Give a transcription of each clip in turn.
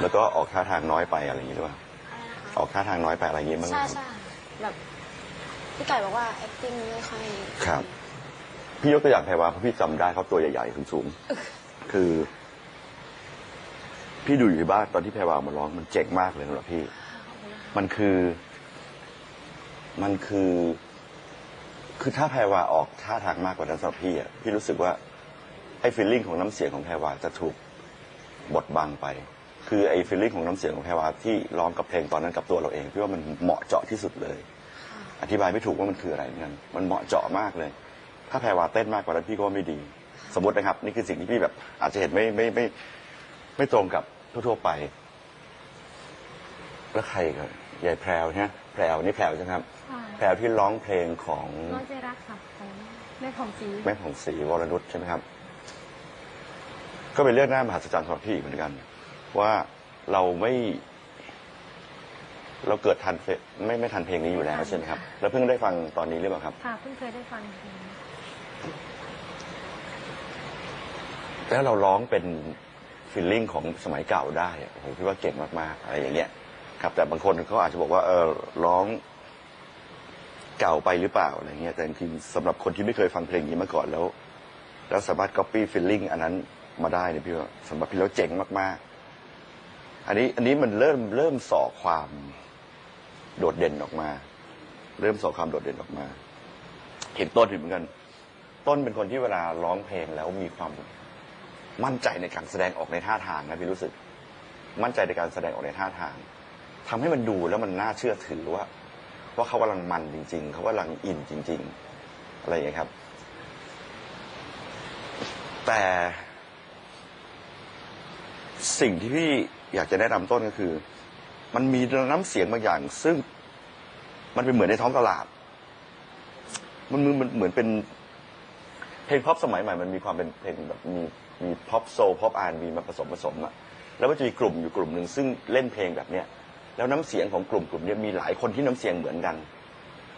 แล้วก็ออกท่าทางน้อยไปอะไรอย่างนี้หรือเปล่าออกท่าทางน้อยไปอะไรอย่างนี้บ้างไหมใช่ครับ ใช่แบบพี่ไก่บอกว่า acting ไม่ค่อยครับ พี่ยกตัวอย่างแพรวาเพราะพี่จำได้เขาตัวใหญ่ๆสูงๆคือ พี่ดูอยู่ที่บ้านตอนที่แพรวามาร้องมันเจ๋งมากเลยสำหรับพี่ มันคือ มันคือ คือถ้าแพรวาออกท่าทางมากกว่านั้นสำหรับพี่อะพี่รู้สึกว่าไอ้ฟีลลิ่งของน้ำเสียงของแพรวาจะถูกบดบังไป คือไอ้ฟีลลิ่งของน้ำเสียงของแพรวาที่ร้องกับเพลงตอนนั้นกับตัวเราเองพี่ว่ามันเหมาะเจาะที่สุดเลย อธิบายไม่ถูกว่ามันคืออะไรเหมือนกันมันเหมาะเจาะมากเลย ถ้าแพรวาเต้นมากกว่านั้นพี่ก็ว่าไม่ดี สมมตินะครับ นี่คือสิ่งที่พี่แบบ อาจจะเห็นไม่ไม่ไม่ไม่ตรงกับทั่วๆไป แล้วใครกันยายแพรวเนี่ยแพรวนี่แพรวใช่ไหมครับ แพรวที่ร้องเพลงของน้องเจรักค่ะของแม่ของสีแม่ของศรีวรนุชใช่ไหมครับ ก็เป็นเรื่องน่ามหัศจรรย์สำหรับพี่อีกเหมือนกัน ว่าเราไม่เราเกิดทันเพลงไม่ไม่ทันเพลงนี้อยู่แล้วใช่ไหมครับแล้วเพิ่งได้ฟังตอนนี้หรือเปล่าครับ ค่ะเพิ่งเคยได้ฟังเพลงแล้วเราร้องเป็นฟีลลิ่งของสมัยเก่าได้อะโอ้โหพี่ว่าเก่งมากๆอะไรอย่างเงี้ยครับ แต่บางคนเขาอาจจะบอกว่าเออร้องเก่าไปหรือเปล่าอะไรเงี้ยแต่จริงๆสำหรับคนที่ไม่เคยฟังเพลงนี้มาก่อนแล้ว แล้วสามารถ copy feeling อันนั้นมาได้เนี่ยพี่ว่าสำหรับพี่แล้วเจ๋งมากๆ อันนี้อันนี้มันเริ่มเริ่มส่อความโดดเด่นออกมา เริ่มส่อความโดดเด่นออกมา เห็นต้นอยู่เหมือนกัน ต้นเป็นคนที่เวลาร้องเพลงแล้วมีความมั่นใจในการแสดงออกในท่าทางนะพี่รู้สึก มั่นใจในการแสดงออกในท่าทางทำให้มันดูแล้วมันน่าเชื่อถือว่า ว่าเขากำลังมันจริง ๆ เขากำลังอินจริง ๆ อะไรอย่างเงี้ครับ แต่ สิ่งที่พี่อยากจะแนะนำต้นก็คือ มันมีน้ำเสียงบางอย่าง ซึ่งมันเป็นเหมือนในท้องตลาด มันมันมันเหมือนเป็น เพลงพ็อปสมัยใหม่ มันมีความเป็นเพลงแบบมีมีพ็อปโซพ็อปอาร์มีมาผสมผสมอะแล้วมันจะมีกลุ่มอยู่กลุ่มหนึ่งซึ่งเล่นเพลงแบบเนี้ยแล้วน้ำเสียงของกลุ่มกลุ่มเนี้ยมีหลายคนที่น้ำเสียงเหมือนกัน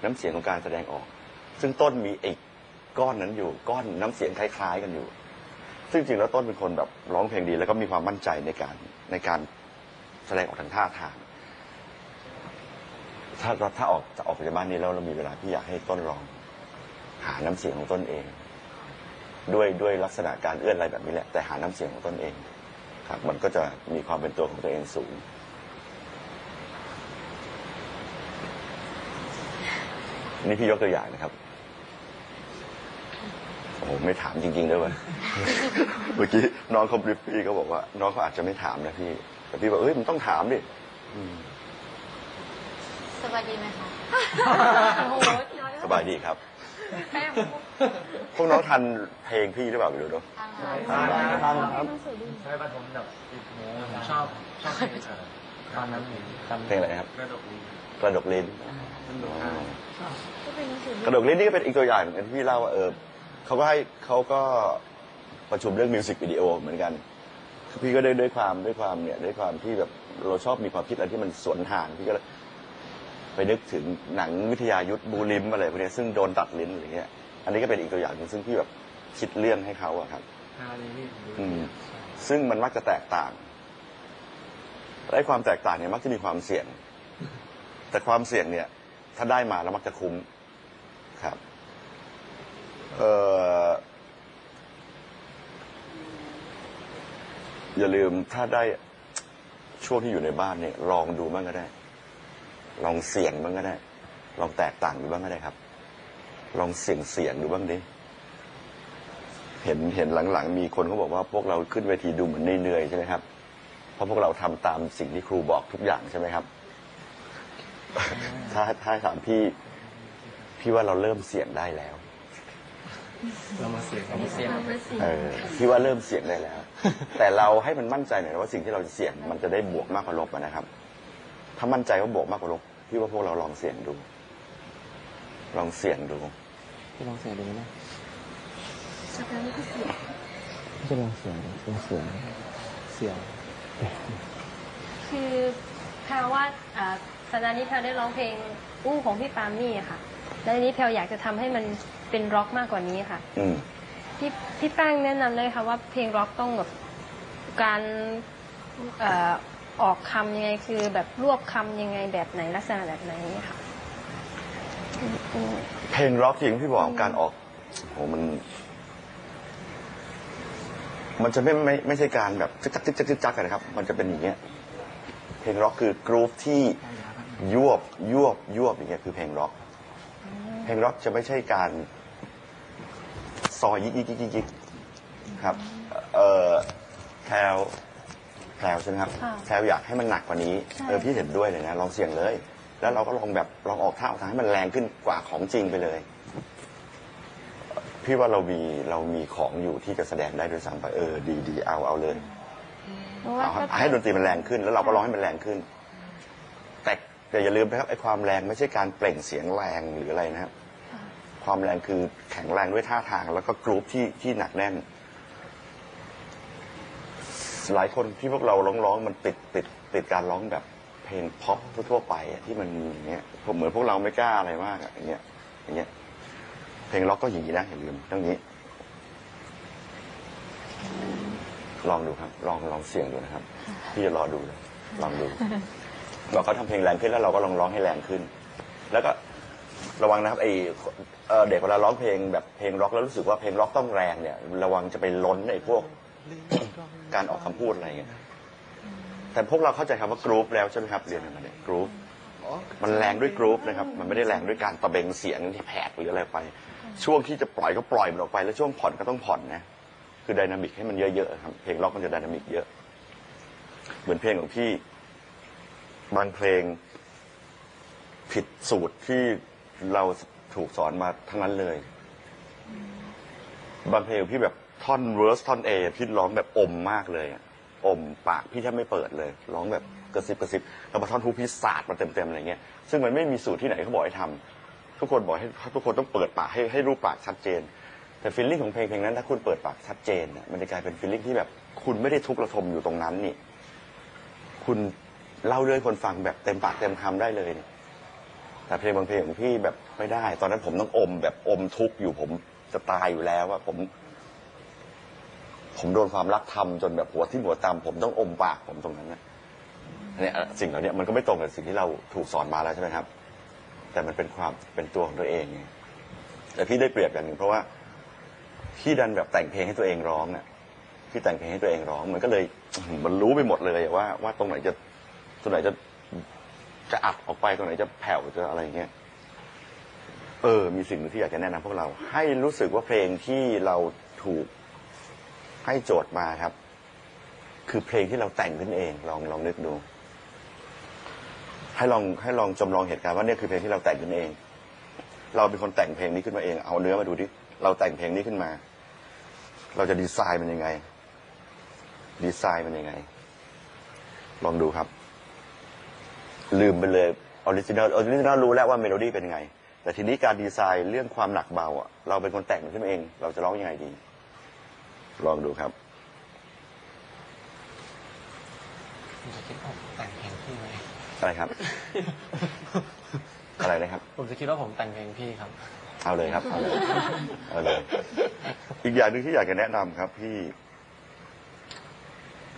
น้ำเสียงของการแสดงออก ซึ่งต้นมีไอ้ก้อนนั้นอยู่ ก้อนน้ำเสียงคล้าย ๆ กันอยู่ ซึ่งจริงแล้วต้นเป็นคนแบบร้องเพลงดี แล้วก็มีความมั่นใจในการในการแสดงออกทางท่าทาง ถ้าถ้าออกจะออกจากบ้านนี้แล้วเรามีเวลาพี่อยากให้ต้นลอง หาน้ำเสียงของต้นเอง ด้วยด้วยลักษณะการเอื้อนอะไรแบบนี้แหละ แต่หาน้ำเสียงของต้นเอง ครับ มันก็จะมีความเป็นตัวของตัวเองสูงนี่พี่ยกตัวอย่างนะครับ โอ้โหไม่ถามจริงๆด้วยวะเมื่อกี้น้องเขาบริฟพี่เขาบอกว่า น้องเขาอาจจะไม่ถามนะพี่ แต่พี่บอกเอ้ยมันต้องถามดิสวัสดีไหมคะ โอ้โหน้อยสบายดีครับแป้งพวกน้องทันเพลงพี่หรือเปล่าไม่รู้เนอะทางใช่ร้านใช่ครับต้องสวยดีใช่ปฐมแบบติดหมูผมชอบชอบเพลงเออตอนนั้นจำเพลงอะไรครับ กระดกลิ้นกระดกลิ้นสนุกอ๋มากอก็เป็นหนังสือกระดกลิ้นนี่ก็เป็นอีกตัวอย่างเหมือนกันที่พี่เล่าว่าเออ เขาก็ให้เขาก็ประชุมเรื่องมิวสิกวิดีโอเหมือนกันคือพี่ก็ได้ด้วยความด้วยความเนี่ยด้วยความที่แบบเราชอบมีความคิดอะไรที่มันสวนทางพี่ก็เลยไปนึกถึงหนังวิทยายุทธบูลิมอะไรพวกเนี้ยซึ่งโดนตัดลิ้นอะไรเงี้ย อันนี้ก็เป็นอีกตัวอย่างหนึ่งซึ่งพี่แบบคิดเรื่องให้เขาอะครับ ฮาร์ลีนี่ดูอืม ซึ่งมันมักจะแตกต่างและไอ้ความแตกต่างเนี่ยมักจะมีความเสี่ยง แต่ความเสี่ยงเนี่ย ถ้าได้มาแล้วมักจะคุ้มครับ เอออย่าลืมถ้าได้ช่วงที่อยู่ในบ้านเนี่ยลองดูบ้างก็ได้ ลองเสี่ยงบ้างก็ได้ ลองแตกต่างดูบ้างก็ได้ครับ ลองเสี่ยงเสี่ยงดูบ้างดิเห็นเห็นหลังๆ มีคนเขาบอกว่าพวกเราขึ้นเวทีดูเหมือนเหนื่อยใช่ไหมครับ เพราะพวกเราทำตามสิ่งที่ครูบอกทุกอย่างใช่ไหมครับ ถ้าถ้าถามพี่ พี่ว่าเราเริ่มเสี่ยงได้แล้ว เรามาเสียงเรามาเสียงเอามาสิเออพี่ว่าเริ่มเสี่ยงได้แล้ว แต่เราให้มันมั่นใจหน่อยนะว่าสิ่งที่เราจะเสี่ยงมันจะได้บวกมากกว่าลบอะนะครับ ถ้ามั่นใจว่าบวกมากกว่าลบพี่ว่าพวกเราลองเสี่ยงดู ลองเสี่ยงดูพี่ลองเสียงดูไหมนะสัปดาห์นี้ก็เสียพี่ลองเสียงดูลองเสียงเสียง คือแพลว่าอ่าสัปดาห์นี้แพลได้ร้องเพลงอู้ของพี่ปามี่อะค่ะ แล้วทีนี้แพลอยากจะทำให้มัน เป็นร็อกมากกว่านี้ค่ะ อืม พี่พี่แป้งแนะนำเลยค่ะว่าเพลงร็อกต้องแบบการเอ่อออกคำยังไงคือแบบรวบคำยังไงแบบไหนลักษณะแบบไหนค่ะอืม เพลงร็อกจริงพี่บอกการออกโหมัน มันจะไม่ไม่ไม่ใช่การแบบจักจักจักจักจักกันนะครับ มันจะเป็นอย่างเงี้ย เพลงร็อกคือกรูฟที่ยวบยวบยวบอย่างเงี้ยคือเพลงร็อก เพลงร็อกจะไม่ใช่การ ซอยยิกยิกยิกยิกยิกครับเออแพลวแพลวใช่ไหมครับค่ะแพลวอยากให้มันหนักกว่านี้ใช่ เออพี่เห็นด้วยเลยนะลองเสี่ยงเลย แล้วเราก็ลองแบบลองออกท่าออกทางให้มันแรงขึ้นกว่าของจริงไปเลย พี่ว่าเรามีเรามีของอยู่ที่จะแสดงได้ด้วยซ้ำไปเออดีดีเอาเอาเลย เพราะว่าเอาก็ให้ดนตรีมันแรงขึ้นแล้วเราก็ร้องให้มันแรงขึ้น แต่แต่อย่าลืมนะครับไอ้ความแรงไม่ใช่การเปล่งเสียงแรงหรืออะไรนะครับ ความแรงคือแข็งแรงด้วยท่าทาง แล้วก็กรุ๊ปที่ที่หนักแน่น หลายคนที่พวกเราร้องร้องมันติดติดติดการร้องแบบเพลงพ็อปทั่วๆไปอะที่มันอย่างเงี้ยผมเหมือนพวกเราไม่กล้าอะไรมากอะอย่างเงี้ยอย่างเงี้ยเพลงล็อกก็อย่างนี้นะอย่าลืมเรื่องนี้ ลองดูครับ ลองลองเสี่ยงดูนะครับพี่จะรอดูเลยลองดูบอกเขาทำเพลงแรงขึ้นแล้วเราก็ลองร้องให้แรงขึ้น แล้วก็ ระวังนะครับไอเอ่อเด็กเวลาร้องเพลงแบบเพลงร็อกแล้วรู้สึกว่าเพลงร็อกต้องแรงเนี่ยระวังจะไปล้นไอพวก การออกคำพูดอะไรเงี้ยแต่พวกเราเข้าใจคำว่ากรุ๊ปแล้วใช่ไหมครับเรียนกันมาเนี่ยกรุ๊ปมันแรงด้วยกรุ๊ปนะครับ มันไม่ได้แรงด้วยการตะเบงเสียงที่แผดหรืออะไรไป ช่วงที่จะปล่อยก็ปล่อยมันออกไป แล้วช่วงผ่อนก็ต้องผ่อนนะ คือไดนามิกให้มันเยอะๆครับเพลงร็อกมันจะไดนามิกเยอะ เหมือนเพลงของพี่ บางเพลงผิดสูตรที่ เราถูกสอนมาทั้งนั้นเลย บางเพลงพี่แบบท่อนเวอร์สท่อนเอพี่ร้องแบบอมมากเลยอะอมปากพี่แทบไม่เปิดเลย ร้องแบบกระซิบกระซิบแล้วพอท่อนฮุกพี่สาดมาเต็มๆอะไรเงี้ยซึ่งมันไม่มีสูตรที่ไหนเขาบอกให้ทำทุกคนบอกให้ทุกคนต้องเปิดปากให้ให้รูปปากชัดเจน แต่ฟีลลิ่งของเพลงเพลงนั้นถ้าคุณเปิดปากชัดเจนน่ะมันจะกลายเป็นฟีลลิ่งที่แบบคุณไม่ได้ทุกข์ระทมอยู่ตรงนั้นนี่ คุณเล่าเรื่องคนฟังแบบเต็มปากเต็มคำได้เลยนี่ แต่เพลงบางเพลงของพี่แบบไม่ได้ ตอนนั้นผมต้องอมแบบอมทุกข์อยู่ผมจะตายอยู่แล้วว่าผม ผมโดนความรักทำจนแบบหัวที่หัวตามผมต้องอมปากผมตรงนั้นนะเนี่ยสิ่งเหล่านี้มันก็ไม่ตรงกับสิ่งที่เราถูกสอนมาแล้วใช่ไหมครับ แต่มันเป็นความเป็นตัวของตัวเองไงแต่พี่ได้เปรียบอย่างหนึ่งเพราะว่าพี่ดันแบบแต่งเพลงให้ตัวเองร้องน่ะพี่แต่งเพลงให้ตัวเองร้อง มันก็เลยมันรู้ไปหมดเลยว่าว่าตรงไหนจะตรงไหนจะ จะอัดออกไปตรงไหนจะแผ่วจะอะไรอย่างเงี้ยเออ มีสิ่งหนึ่งที่อยากจะแนะนำพวกเรา ให้รู้สึกว่าเพลงที่เราถูกให้โจทย์มาครับ คือเพลงที่เราแต่งขึ้นเอง ลองลองนึกดู ให้ลองให้ลองจำลองเหตุการณ์ว่าเนี่ยคือเพลงที่เราแต่งขึ้นเอง เราเป็นคนแต่งเพลงนี้ขึ้นมาเองเอาเนื้อมาดูดิเราแต่งเพลงนี้ขึ้นมา เราจะดีไซน์มันยังไง ดีไซน์มันยังไง ลองดูครับ ลืมไปเลยออริจินัลออริจินัลรู้แล้วว่าเมโลดี้เป็นยังไง แต่ทีนี้การดีไซน์เรื่องความหนักเบาอะเราเป็นคนแต่งมันขึ้นมาเอง เราจะร้องยังไงดี ลองดูครับผมจะคิดว่าผมแต่งเพลงพี่ไหมอะไรครับ อะไรนะครับ ผมจะคิดว่าผมแต่งเพลงพี่ครับ เอาเลยครับ เอาเลยเอาเลย อีกอย่างหนึ่งที่อยากจะแนะนำครับพี่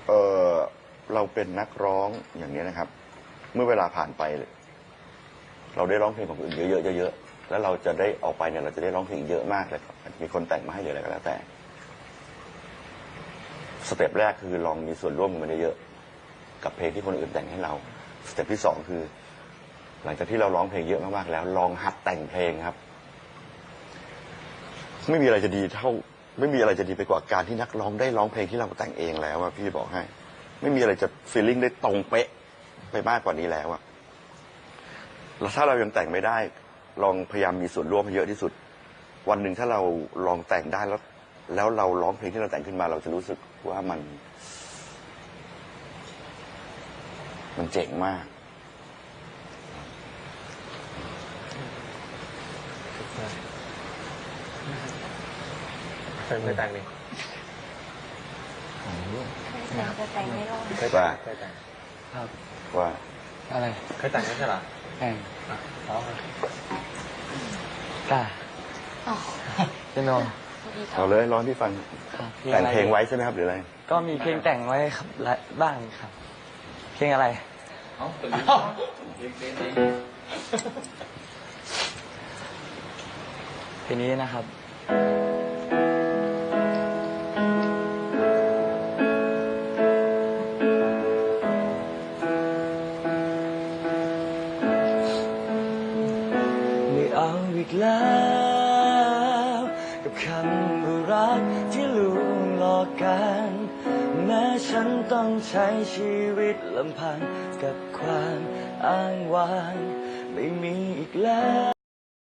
เออเราเป็นนักร้องอย่างนี้ยนะครับ เมื่อเวลาผ่านไป เราได้ร้องเพลงของคนอื่นเยอะๆเยอะๆแล้วเราจะได้ออกไปเนี่ยเราจะได้ร้องเพลงเยอะมากเลยครับมีคนแต่งมาให้หรืออะไรก็แล้วแต่สเต็ปแรกคือลองมีส่วนร่วมมันเยอะๆกับเพลงที่คนอื่นแต่งให้เราสเต็ปที่สองคือ หลังจากที่เราร้องเพลงเยอะมากๆแล้ว ลองหัดแต่งเพลงครับ ไม่มีอะไรจะดีเท่า ไม่มีอะไรจะดีไปกว่าการที่นักร้องได้ร้องเพลงที่เราแต่งเองแล้วอะพี่บอกให้ ไม่มีอะไรจะฟีลลิ่งได้ตรงเป๊ะ ไปมากกว่านี้แล้วอะแล้วถ้าเรายังแต่งไม่ได้ ลองพยายามมีส่วนร่วมให้เยอะที่สุด วันหนึ่งถ้าเราลองแต่งได้แล้ว แล้วเราร้องเพลงที่เราแต่งขึ้นมา เราจะรู้สึกว่ามัน มันเจ๋งมาก เคยเคยแต่งไหมแต่งจะแต่งไม่รอด เคยแต่งว่าเคยแต่ง ครับ ว่า อะไรเคยแต่งไม่ใช่เหรอแต่งอะอ๋อกล้าอ๋อเปียโนเอาเลยร้องที่ฟังครับแต่งเพลงไว้ใช่ไหมครับหรืออะไร ก็มีเพลงแต่งไว้ครับหลายบ้างครับ เพลงอะไรเอ้าเป็นเพลงเพลงเพลงเพลงนี้นะครับ เอาอีกแล้วกับคำว่ารักที่ลวงหลอกกันแม้ฉันต้องใช้ชีวิตลำพังกับความอ้างว้างไม่มีอีกแล้ว